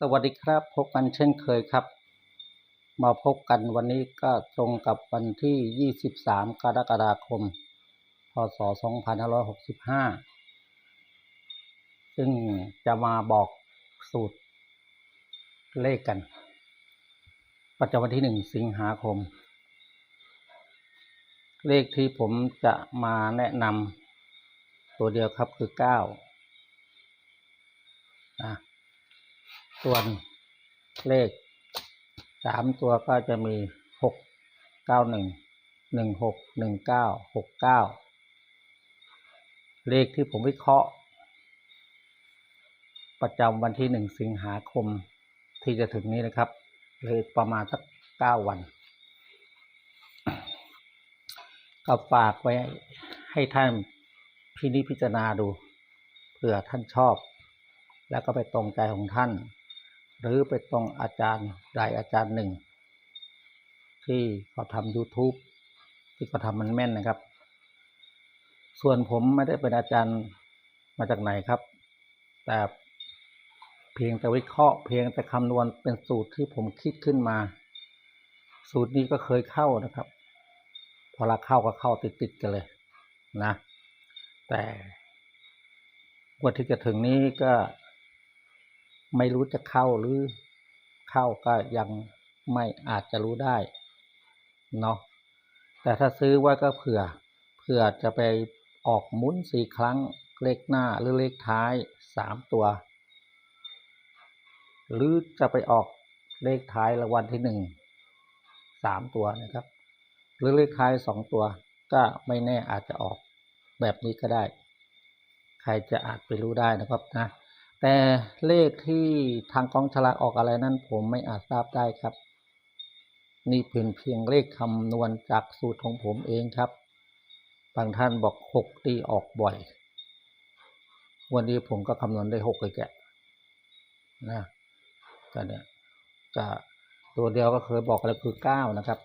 สวัสดีครับ พบกันเช่นเคยครับ มาพบกันวันนี้ก็ตรงกับวันที่ 23 กรกฎาคม พศ 2565 ซึ่งจะมาบอกสูตรเลขกัน ประจำวันที่ 1 สิงหาคม เลขที่ผมจะมาแนะนำตัวเดียวครับคือ 9 นะ ส่วนเลขสามตัวก็จะมีหกเก้าหนึ่งหนึ่งหกหนึ่งเก้าหกเก้าเลขที่ผมวิเคราะห์ ประจำวันที่หนึ่งสิงหาคมที่จะถึงนี้นะครับเลยประมาณสักเก้าวัน ก็ฝากไว้ให้ท่านพินิจพิจารณาดูเผื่อท่านชอบ แล้วก็ไปตรงใจของท่าน หรือไปตรงอาจารย์ใดอาจารย์หนึ่ง ที่เขาทำ YouTube ที่เขาทำมันแม่นนะครับ ส่วนผมไม่ได้เป็นอาจารย์มาจากไหนครับ แต่เพียงแต่วิเคราะห์เพียงแต่คำนวณเป็นสูตรที่ผมคิดขึ้นมา สูตรนี้ก็เคยเข้านะครับ พอละเข้าก็เข้าติดๆกันเลยนะ แต่วันที่จะถึงนี้ก็ ไม่รู้จะเข้าหรือเข้าก็ยังไม่อาจจะรู้ได้เนาะแต่ถ้าซื้อไว้ก็เผื่อเผื่อจะไปออกหมุนสี่ครั้งเลขหน้าหรือเลขท้ายสามตัว หรือจะไปออกเลขท้ายรางวัลที่หนึ่งสามตัวนะครับ หรือเลขท้ายสองตัว ก็ไม่แน่อาจจะออกแบบนี้ก็ได้ ใครจะอาจไปรู้ได้นะครับนะ แต่เลขที่ทางกองฉลากออกอะไรนั้นผมไม่อาจทราบได้ครับ นี่เป็นเพียงเลขคำนวณจากสูตรของผมเองครับ บางท่านบอกหกตีออกบ่อย วันนี้ผมก็คำนวณได้หกเลยแกนะก็เนี่ยจะตัวเดียวก็เคยบอกแล้วคือเก้านะครับ